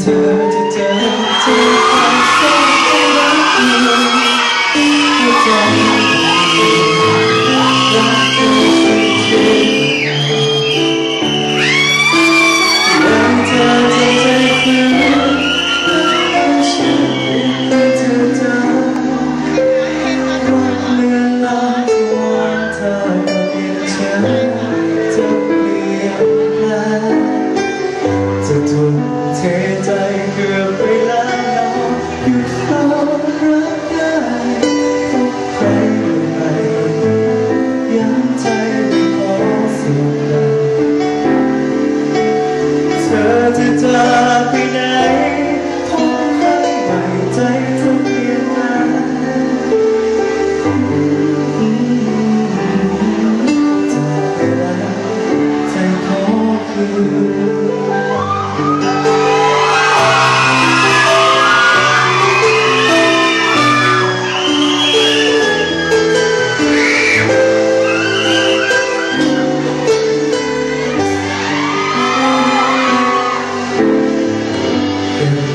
เธ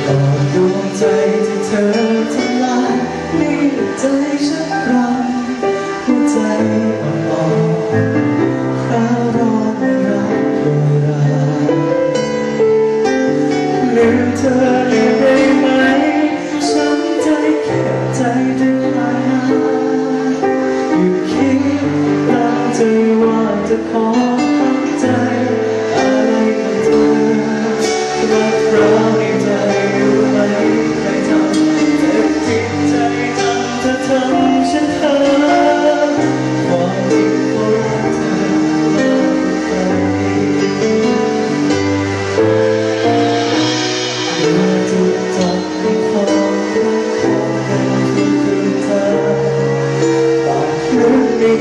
เก็บกอดวงใจที่เธอทำลายนี่ใจฉันรันหัวใจอ่อนๆคราวรอไม่รักโดยราลืมเธอได้ไหมฉันใจแค่ใจได้คลายหยุดคิดตั้งใจว่าจะขอตั้งใจอะไรกับเธอรักเรา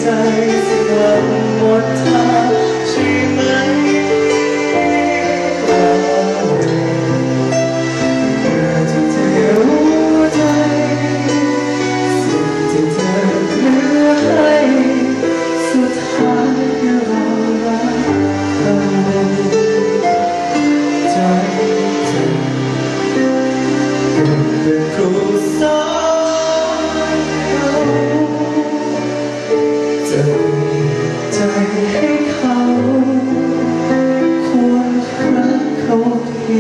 ใจสิ้นหวังหมดทาง เพี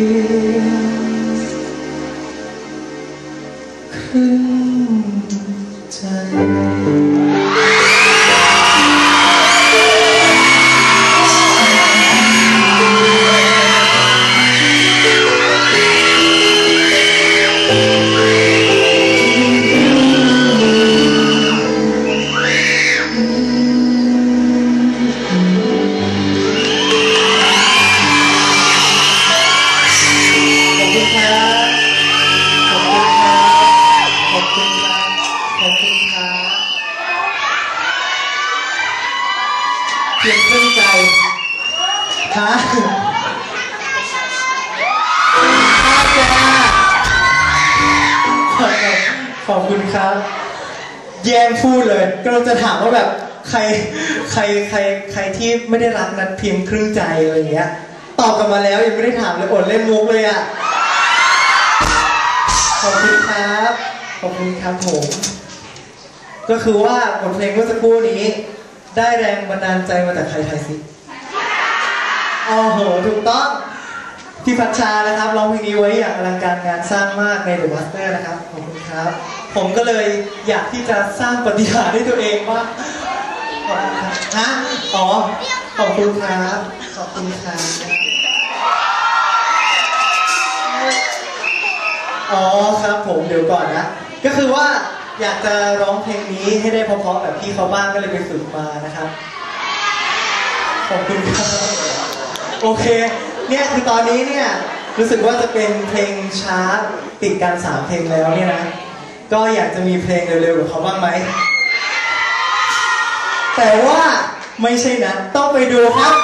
เพียงครึ่งใจฮะขอบคุณครับ แย่งพูดเลยก็เราจะถามว่าแบบใครใครใครใครที่ไม่ได้รักนัดพิมพ์ครึ่งใจอะไรอย่างเงี้ยตอบกลับมาแล้วยังไม่ได้ถามเลยอดเล่นมุกเลยอะขอบคุณครับ ขอบคุณครับผม ก็คือว่าบทเพลงเมื่อสักครู่นี้ ได้แรงบันดาลใจมาจากใครไทยสิอ๋อโห ถูกต้อง พี่พัชชานะครับร้องเพลงนี้ไว้อย่างอลังการงานสร้างมากใน The Master นะครับ ขอบคุณครับ ผมก็เลยอยากที่จะสร้างปฏิหารย์ให้ตัวเองว่าขอบคุณครับฮะอ๋อ ขอบคุณครับ ขอบคุณครับอ๋อครับผมเดี๋ยวก่อนนะ ก็คือว่า อยากจะร้องเพลงนี้ให้ได้เพราะๆแบบพี่เขาบ้างก็เลยไปฝึกมานะครับ ขอบคุณครับโอเค เนี่ยคือตอนนี้เนี่ยรู้สึกว่าจะเป็นเพลงช้าติดกันสามเพลงแล้วเนี่ยนะก็อยากจะมีเพลงเร็วๆกับเขาบ้างไหมแต่ว่าไม่ใช่นะต้องไปดูครับ